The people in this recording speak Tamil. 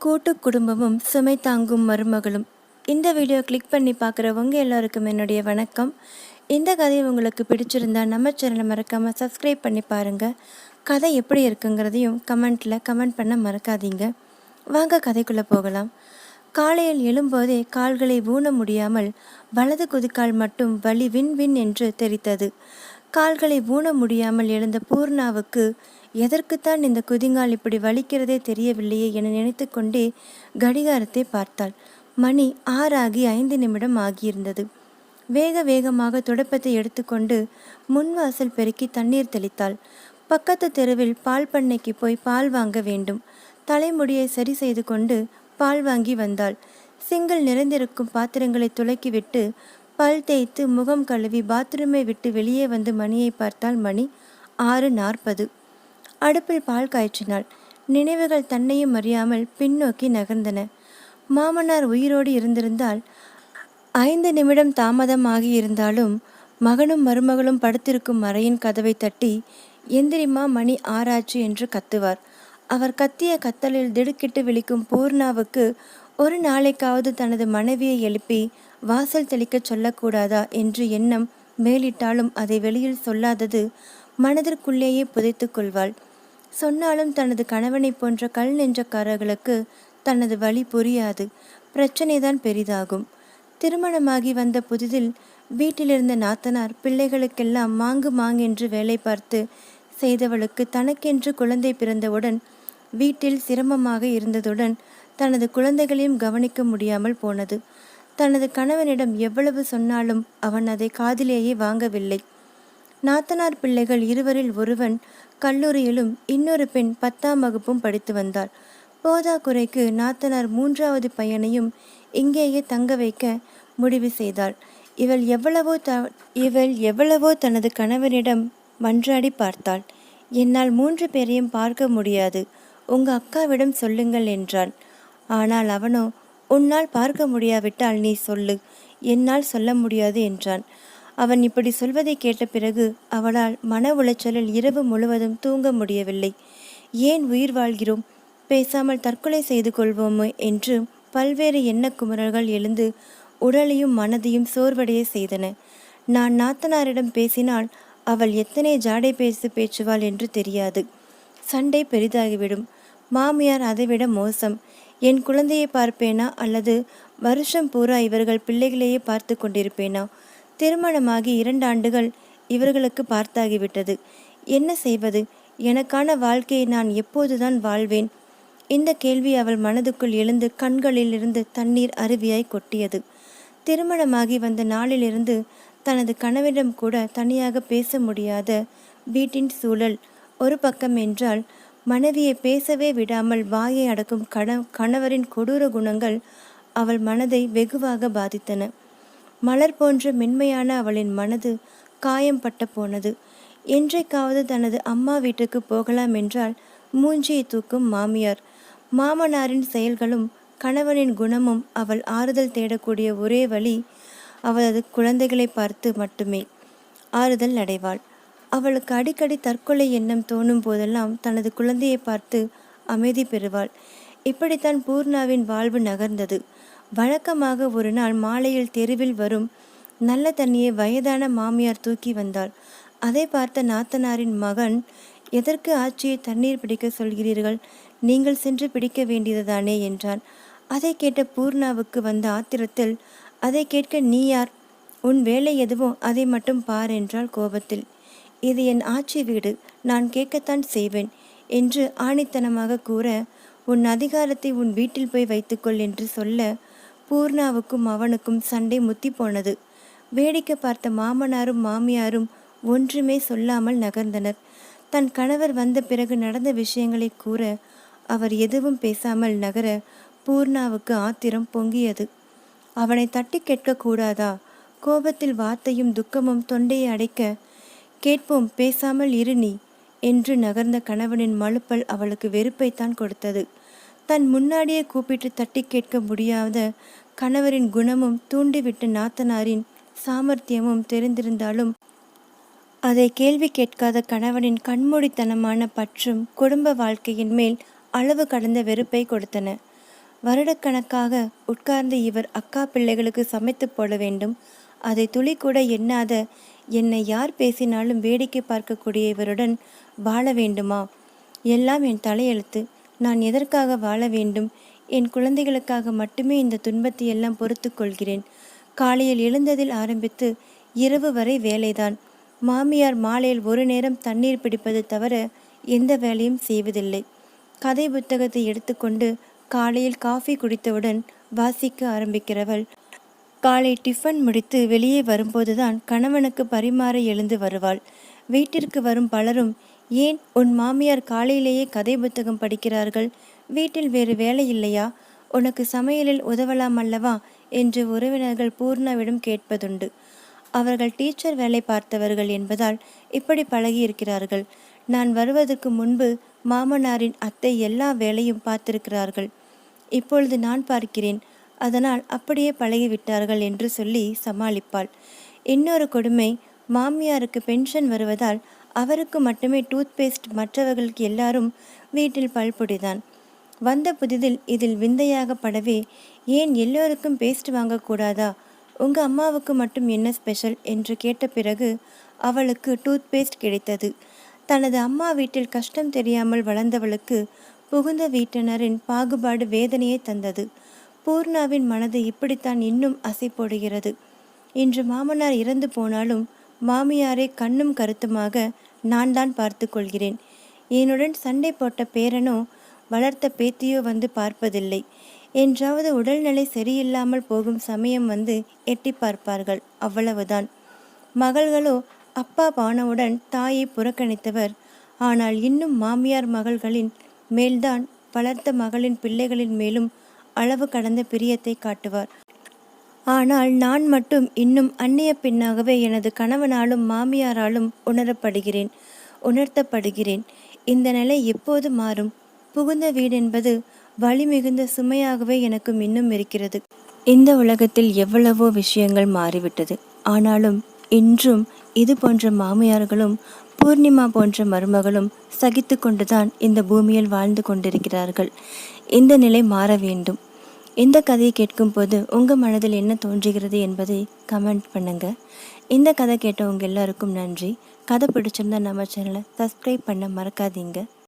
கூட்டு குடும்பமும் சுமை தாங்கும் மருமகளும். இந்த வீடியோ கிளிக் பண்ணி பார்க்குறவங்க எல்லாருக்கும் என்னுடைய வணக்கம். இந்த கதை உங்களுக்கு பிடிச்சிருந்தா நம்ம சேனலை மறக்காமல் சப்ஸ்கிரைப் பண்ணி பாருங்கள் கதை எப்படி இருக்குங்கிறதையும் கமெண்ட்டில் கமெண்ட் பண்ண மறக்காதீங்க. வாங்க கதைக்குள்ளே போகலாம். காலையில் எழும்போதே கால்களை ஊன முடியாமல் வலது குதிக்கால் மட்டும் வலி வின் வின் என்று தெரித்தது. கால்களை ஊன முடியாமல் எழுந்த பூர்ணாவுக்கு எதற்குத்தான் இந்த குதிங்கால் இப்படி வலிக்கிறதே தெரியவில்லையே என நினைத்து கொண்டே கடிகாரத்தை பார்த்தாள். மணி ஆறாகி ஐந்து நிமிடம் ஆகியிருந்தது. வேக வேகமாக துடப்பத்தை எடுத்துக்கொண்டு முன்வாசல் பெருக்கி தண்ணீர் தெளித்தாள். பக்கத்து தெருவில் பால் பண்ணைக்கு போய் பால் வாங்க வேண்டும். தலைமுடியை சரி செய்து கொண்டு பால் வாங்கி வந்தாள். சிங்கிள் நிறைந்திருக்கும் பாத்திரங்களை துலக்கிவிட்டு பல் தேய்த்து முகம் கழுவி பாத்ரூமை விட்டு வெளியே வந்து மணியை பார்த்தால் மணி ஆறு நாற்பது. அடுப்பில் பால் காய்ச்சினாள். நினைவுகள் தன்னையும் அறியாமல் பின்னோக்கி நகர்ந்தன. மாமனார் உயிரோடு இருந்திருந்தால் ஐந்து நிமிடம் தாமதமாகி இருந்தாலும் மகனும் மருமகளும் படுத்திருக்கும் மறையின் கதவை தட்டி எந்திரிமா மணி ஆராய்ச்சி என்று கத்துவார். அவர் கத்திய கத்தலில் திடுக்கிட்டு விழிக்கும் பூர்ணாவுக்கு ஒரு நாளைக்காவது தனது மனைவியை எழுப்பி வாசல் தெளிக்கச் சொல்லக்கூடாதா என்று எண்ணம் மேலிட்டாலும் அதை வெளியில் சொல்லாதது மனதிற்குள்ளேயே புதைத்து கொள்வாள். சொன்னாலும் தனது கணவனை போன்ற கல் நெஞ்சக்காரர்களுக்கு தனது வழி புரியாது. பிரச்சனைதான் பெரிதாகும். திருமணமாகி வந்த புதிதில் வீட்டிலிருந்த நாத்தனார் பிள்ளைகளுக்கெல்லாம் மாங்கு மாங்கென்று வேலை பார்த்து செய்தவளுக்கு தனக்கென்று குழந்தை பிறந்தவுடன் வீட்டில் சிரமமாக இருந்ததுடன் தனது குழந்தைகளையும் கவனிக்க முடியாமல் போனது. தனது கணவனிடம் எவ்வளவு சொன்னாலும் அவன் அதை காதிலேயே வாங்கவில்லை. நாத்தனார் பிள்ளைகள் இருவரில் ஒருவன் கல்லூரியிலும் இன்னொரு பெண் பத்தாம் வகுப்பும் படித்து வந்தாள். போதாக்குறைக்கு நாத்தனார் மூன்றாவது பையனையும் இங்கேயே தங்க வைக்க முடிவு செய்தாள். இவள் எவ்வளவோ த இவள் எவ்வளவோ தனது கணவனிடம் மன்றாடி பார்த்தாள். என்னால் மூன்று பேரையும் பார்க்க முடியாது. உங்க அக்காவிடம் சொல்லுங்கள் என்றான் ஆனால் அவனோ உன்னால் பார்க்க முடியாவிட்டால் நீ சொல்லு. என்னால் சொல்ல முடியாது என்றான். அவன் இப்படி சொல்வதை கேட்ட பிறகு அவளால் மன உளைச்சலில் இரவு முழுவதும் தூங்க முடியவில்லை. ஏன் உயிர் வாழ்கிறோம்? பேசாமல் தற்கொலை செய்து கொள்வோமோ என்று பல்வேறு எண்ண குமரல்கள் எழுந்து உடலையும் மனதையும் சோர்வடைய செய்தன. நான் நாத்தனாரிடம் பேசினால் அவள் எத்தனை ஜாடை பேசு பேச்சுவாள் என்று தெரியாது. சண்டை பெரிதாகிவிடும். மாமியார் அதைவிட மோசம். என் குழந்தையை பார்ப்பேனா? அல்லது வருஷம் பூரா இவர்கள் பிள்ளைகளையே பார்த்து கொண்டிருப்பேனா? திருமணமாகி இரண்டு ஆண்டுகள் இவர்களுக்கு பார்த்தாகிவிட்டது. என்ன செய்வது? எனக்கான வாழ்க்கையை நான் எப்போதுதான் வாழ்வேன். இந்த கேள்வி அவள் மனதுக்குள் எழுந்து கண்களிலிருந்து தண்ணீர் அருவியாய் கொட்டியது. திருமணமாகி வந்த நாளிலிருந்து தனது கணவனிடம் கூட தனியாக பேச முடியாத வீட்டின் சூழல் ஒரு பக்கம் என்றால் மனைவியை பேசவே விடாமல் வாயை அடக்கும் கண கணவரின் கொடூர குணங்கள் அவள் மனதை வெகுவாக பாதித்தன. மலர் போன்ற மென்மையான அவளின் மனது காயம் பட்ட போனது. என்றைக்காவது தனது அம்மா வீட்டுக்கு போகலாம் என்றால் மூஞ்சியை தூக்கும் மாமியார். மாமனாரின் செயல்களும் கணவனின் குணமும் அவள் ஆறுதல் தேடக்கூடிய ஒரே வழி அவளது குழந்தைகளை பார்த்து மட்டுமே. ஆறுதல் அடைவாள். அவளுக்கு அடிக்கடி தற்கொலை எண்ணம் தோணும் போதெல்லாம் தனது குழந்தையை பார்த்து அமைதி பெறுவாள். இப்படித்தான் பூர்ணாவின் வாழ்வு நகர்ந்தது. வழக்கமாக ஒரு நாள் மாலையில் தெருவில் வரும் நல்ல தண்ணியை வயதான மாமியார் தூக்கி வந்தாள். அதை பார்த்த நாத்தனாரின் மகன் எதற்கு ஆட்சியை தண்ணீர் பிடிக்க சொல்கிறீர்கள்? நீங்கள் சென்று பிடிக்க வேண்டியதுதானே? என்றான். அதை கேட்ட பூர்ணாவுக்கு வந்த ஆத்திரத்தில் அதை கேட்க நீ யார்? உன் வேலை எதுவோ அதை மட்டும் பார் என்றாள் கோபத்தில். இது என் ஆட்சி வீடு நான் கேட்கத்தான் செய்வேன் என்று ஆணித்தனமாக கூற உன் அதிகாரத்தை உன் வீட்டில் போய் வைத்துக்கொள் என்று சொல்ல பூர்ணாவுக்கும் அவனுக்கும் சண்டை முத்தி போனது. வேடிக்கை பார்த்த மாமனாரும் மாமியாரும் ஒன்றுமே சொல்லாமல் நகர்ந்தனர். தன் கணவர் வந்த பிறகு நடந்த விஷயங்களை கூற அவர் எதுவும் பேசாமல் நகர பூர்ணாவுக்கு ஆத்திரம் பொங்கியது. அவனை தட்டி கேட்கக்கூடாதா கோபத்தில் வார்த்தையும் துக்கமும் தொண்டையை அடைக்க கேட்போம் பேசாமல் இரு நீ என்று நகர்ந்த கணவனின் மழுப்பல் அவளுக்கு வெறுப்பைத்தான் கொடுத்தது. தன் முன்னாடியே கூப்பிட்டு தட்டி கேட்க முடியாத கணவரின் குணமும் தூண்டிவிட்ட நாத்தனாரின் சாமர்த்தியமும் தெரிந்திருந்தாலும் அதை கேள்வி கேட்காத கணவனின் கண்மூடித்தனமான பற்றும் குடும்ப வாழ்க்கையின் மேல் அளவு கடந்த வெறுப்பை கொடுத்தன. வருடக்கணக்காக உட்கார்ந்து இவர் அக்கா பிள்ளைகளுக்கு சமைத்து போட வேண்டும் அதை துளி கூட எண்ணாத என்னை யார் பேசினாலும் வேடிக்கை பார்க்கக்கூடிய இவருடன் வாழ வேண்டுமா? எல்லாம் என் தலையெழுத்து. நான் எதற்காக வாழ வேண்டும்? என் குழந்தைகளுக்காக மட்டுமே இந்த துன்பத்தை எல்லாம் பொறுத்து கொள்கிறேன். காலையில் எழுந்ததில் ஆரம்பித்து இரவு வரை வேலைதான். மாமியார் மாலையில் ஒரு நேரம் தண்ணீர் பிடிப்பது தவிர எந்த வேலையும் செய்வதில்லை. கதை புத்தகத்தை எடுத்துக்கொண்டு காலையில் காஃபி குடித்தவுடன் வாசிக்க ஆரம்பிக்கிறவள் காலை டிஃபன் முடித்து வெளியே வரும்போதுதான் கணவனுக்கு பரிமாற எழுந்து வருவாள். வீட்டிற்கு வரும் பலரும் ஏன் உன் மாமியார் காலையிலேயே கதை புத்தகம் படிக்கிறார்கள்? வீட்டில் வேறு வேலை இல்லையா? உனக்கு சமையலில் உதவலாம் அல்லவா? என்று உறவினர்கள் பூர்ணாவிடம் கேட்பதுண்டு. அவர்கள் டீச்சர் வேலை பார்த்தவர்கள் என்பதால் இப்படி பழகியிருக்கிறார்கள். நான் வருவதற்கு முன்பு மாமனாரின் அத்தை எல்லா வேலையும் பார்த்திருக்கிறார்கள். இப்பொழுது நான் பார்க்கிறேன். அதனால் அப்படியே பழகிவிட்டார்கள் என்று சொல்லி சமாளிப்பாள். இன்னொரு கொடுமை மாமியாருக்கு பென்ஷன் வருவதால் அவருக்கு மட்டுமே டூத் பேஸ்ட் மற்றவர்களுக்கு எல்லாரும் வீட்டில் பல்பொடிதான் வந்த புதிதில் இதில் விந்தையாகப்படவே ஏன் எல்லோருக்கும் பேஸ்ட் வாங்கக்கூடாதா? உங்க அம்மாவுக்கு மட்டும் என்ன ஸ்பெஷல் என்று கேட்ட பிறகு அவளுக்கு டூத் பேஸ்ட் கிடைத்தது. தனது அம்மா வீட்டில் கஷ்டம் தெரியாமல் வளர்ந்தவளுக்கு புகுந்த வீட்டினரின் பாகுபாடு வேதனையை தந்தது. பூர்ணாவின் மனது இப்படித்தான் இன்னும் அசைப்போடுகிறது இன்று மாமனார் இறந்து போனாலும் மாமியாரை கண்ணும் கருத்துமாக நான் தான் பார்த்து கொள்கிறேன். என்னுடன் சண்டை போட்ட பேரனோ வளர்த்த பேத்தியோ வந்து பார்ப்பதில்லை. என்றாவது உடல்நிலை சரியில்லாமல் போகும் சமயம் வந்து எட்டி பார்ப்பார்கள் அவ்வளவுதான். மகள்களோ அப்பா பானவுடன் தாயை புறக்கணித்தவர். ஆனால் இன்னும் மாமியார் மகள்களின் மேல்தான் வளர்த்த மகளின் பிள்ளைகளின் மேலும் அளவு கடந்த பிரியத்தை காட்டுவார். ஆனால் நான் மட்டும் இன்னும் அந்நிய பெண்ணாகவே எனது கணவனாலும் மாமியாராலும் உணரப்படுகிறேன் உணர்த்தப்படுகிறேன். இந்த நிலை எப்போது மாறும்? புகுந்த வீடென்பது வலிமிகுந்த சுமையாகவே எனக்கும் இன்னும் இருக்கிறது. இந்த உலகத்தில் எவ்வளவோ விஷயங்கள் மாறிவிட்டது. ஆனாலும் இன்றும் இது போன்ற மாமியார்களும் பூர்ணிமா போன்ற மருமகளும் சகித்து கொண்டுதான் இந்த பூமியில் வாழ்ந்து கொண்டிருக்கிறார்கள். இந்த நிலை மாற வேண்டும். இந்த கதையை கேட்கும்போது உங்கள் மனதில் என்ன தோன்றுகிறது என்பதை கமெண்ட் பண்ணுங்கள் இந்த கதை கேட்டவங்க எல்லாருக்கும் நன்றி. கதை பிடிச்சிருந்தா நம்ம சேனலை சப்ஸ்கிரைப் பண்ண மறக்காதீங்க.